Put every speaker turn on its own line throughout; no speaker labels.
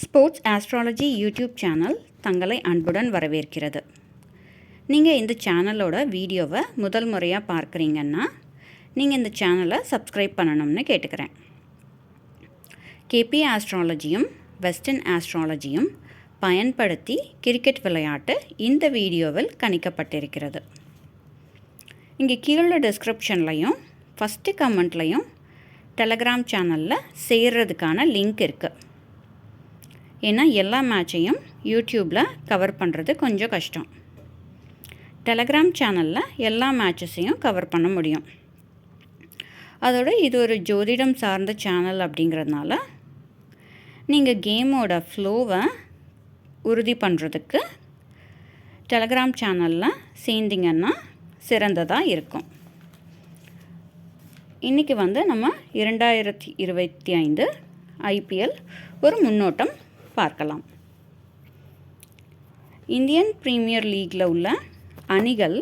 Sports astrology YouTube channel தங்களை அன்புடன் வரவேற்கிறது. நீங்கள் இந்த சேனலோட வீடியோவை முதல் முறையாக பார்க்குறீங்கன்னா நீங்கள் இந்த சேனலை சப்ஸ்கிரைப் பண்ணணும்னு கேட்டுக்கிறேன். கேபி ஆஸ்ட்ராலஜியும் வெஸ்டர்ன் ஆஸ்ட்ராலஜியும் பயன்படுத்தி கிரிக்கெட் விளையாட்டு இந்த வீடியோவில் கணிக்கப்பட்டிருக்கிறது. இங்கே கீழே டிஸ்கிரிப்ஷன்லையும் ஃபஸ்ட்டு கமெண்ட்லையும் டெலகிராம் சேனலில் சேர்றதுக்கான லிங்க் இருக்குது ஏன்னா எல்லா மேட்சையும் யூடியூப்பில் கவர் பண்ணுறது கொஞ்சம் கஷ்டம். டெலகிராம் சேனலில் எல்லா மேட்சஸையும் கவர் பண்ண முடியும். அதோட இது ஒரு ஜோதிடம் சார்ந்த சேனல் அப்படிங்கிறதுனால நீங்கள் கேமோட ஃப்ளோவை உறுதி பண்ணுறதுக்கு டெலகிராம் சேனலில் சேர்ந்திங்கன்னா சிறந்ததாக இருக்கும். இன்றைக்கி வந்து நம்ம இரண்டாயிரத்தி இருபத்தி ஐந்து ஐபிஎல் ஒரு முன்னோட்டம் பார்க்கலாம். இந்தியன் ப்ரீமியர் லீக்கில் உள்ள அணிகள்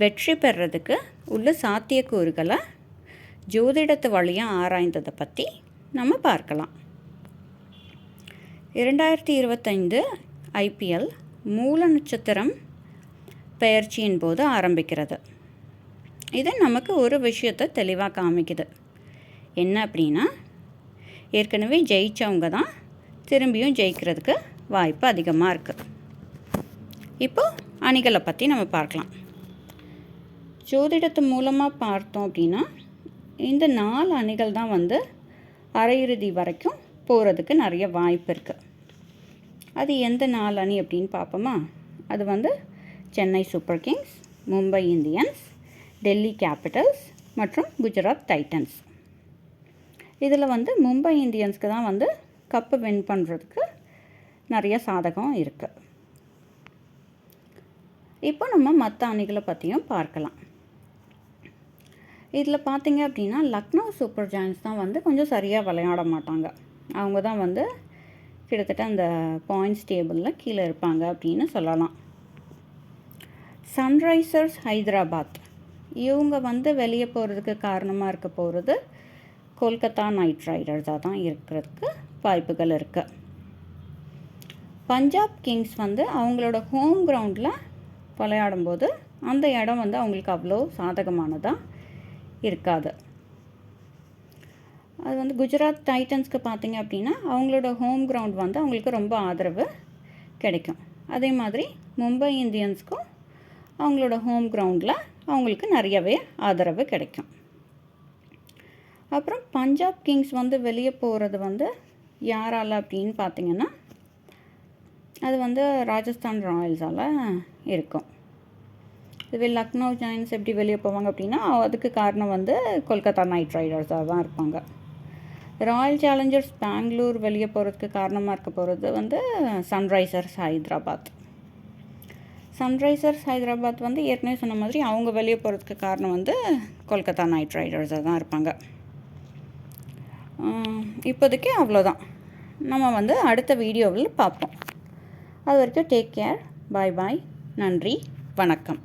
வெற்றி பெறதுக்கு உள்ள சாத்தியக்கூறுகளை ஜோதிடத்து வழியாக ஆராய்ந்ததை பற்றி நம்ம பார்க்கலாம். இரண்டாயிரத்தி இருபத்தைந்து ஐபிஎல் மூல நட்சத்திரம் பெயர்ச்சியின் போது ஆரம்பிக்கிறது. இது நமக்கு ஒரு விஷயத்தை தெளிவாக காமிக்குது. என்ன அப்படின்னா ஏற்கனவே ஜெயித்தவங்க தான் திரும்பியும் ஜெயிக்கிறதுக்கு வாய்ப்பு அதிகமாக இருக்குது இப்போது அணிகளை பற்றி நம்ம பார்க்கலாம். ஜோதிடத்து மூலமாக பார்த்தோம் அப்படின்னா இந்த நாலு அணிகள் தான் வந்து அரையிறுதி வரைக்கும் போகிறதுக்கு நிறைய வாய்ப்பு இருக்குது அது எந்த நாலு அணி அப்படின்னு பார்ப்போமா? அது வந்து Chennai Super Kings Mumbai Indians Delhi Capitals மற்றும் குஜராத் டைட்டன்ஸ். இதில் வந்து மும்பை இந்தியன்ஸ்க்கு தான் வந்து கப்பு வின் பண்ணுறதுக்கு நிறைய சாதகம் இருக்குது இப்போ நம்ம மற்ற அணிகளை பற்றியும் பார்க்கலாம். இதில் பார்த்தீங்க அப்படின்னா லக்னோ சூப்பர் ஜாயின்ஸ் தான் வந்து கொஞ்சம் சரியாக விளையாட மாட்டாங்க. அவங்க தான் வந்து கிட்டத்தட்ட அந்த பாயிண்ட்ஸ் டேபிளில் கீழே இருப்பாங்க அப்படின்னு சொல்லலாம். சன்ரைசர்ஸ் ஹைதராபாத் இவங்க வந்து வெளியே போகிறதுக்கு காரணமாக இருக்க போகிறது கொல்கத்தா நைட் ரைடர்ஸாக தான் இருக்கிறதுக்கு வாய்ப்புகள் இருக்குது பஞ்சாப் கிங்ஸ் வந்து அவங்களோட ஹோம் கிரவுண்டில் விளையாடும்போது அந்த இடம் வந்து அவங்களுக்கு அவ்வளோ சாதகமானதாக இருக்காது. அது வந்து குஜராத் டைட்டன்ஸ்க்கு பார்த்தீங்க அப்படின்னா அவங்களோட ஹோம் கிரவுண்ட் வந்து அவங்களுக்கு ரொம்ப ஆதரவு கிடைக்கும். அதே மாதிரி மும்பை இந்தியன்ஸ்க்கும் அவங்களோட ஹோம் கிரவுண்டில் அவங்களுக்கு நிறையவே ஆதரவு கிடைக்கும். அப்புறம் பஞ்சாப் கிங்ஸ் வந்து வெளியே போகிறது வந்து யாரால் அப்படின்னு பார்த்தீங்கன்னா அது வந்து ராஜஸ்தான் ராயல்ஸால் இருக்கும். இதுவே லக்னோ ஜாயின்ஸ் எப்படி வெளியே போவாங்க அப்படின்னா அதுக்கு காரணம் வந்து கொல்கத்தா நைட் ரைடர்ஸாக தான் இருப்பாங்க. ராயல் சேலஞ்சர்ஸ் பெங்களூர் வெளியே போகிறதுக்கு காரணமாக இருக்க போகிறது வந்து சன்ரைசர்ஸ் ஹைதராபாத். சன்ரைசர்ஸ் ஹைதராபாத் வந்து ஏற்கனவே சொன்ன மாதிரி அவங்க வெளியே போகிறதுக்கு காரணம் வந்து கொல்கத்தா நைட் ரைடர்ஸாக தான் இருப்பாங்க. இப்போதைக்கு அவ்வளோதான். நம்ம வந்து அடுத்த வீடியோவில் பார்ப்போம். அது வரைக்கும் டேக் கேர் பாய் பாய் நன்றி. வணக்கம்.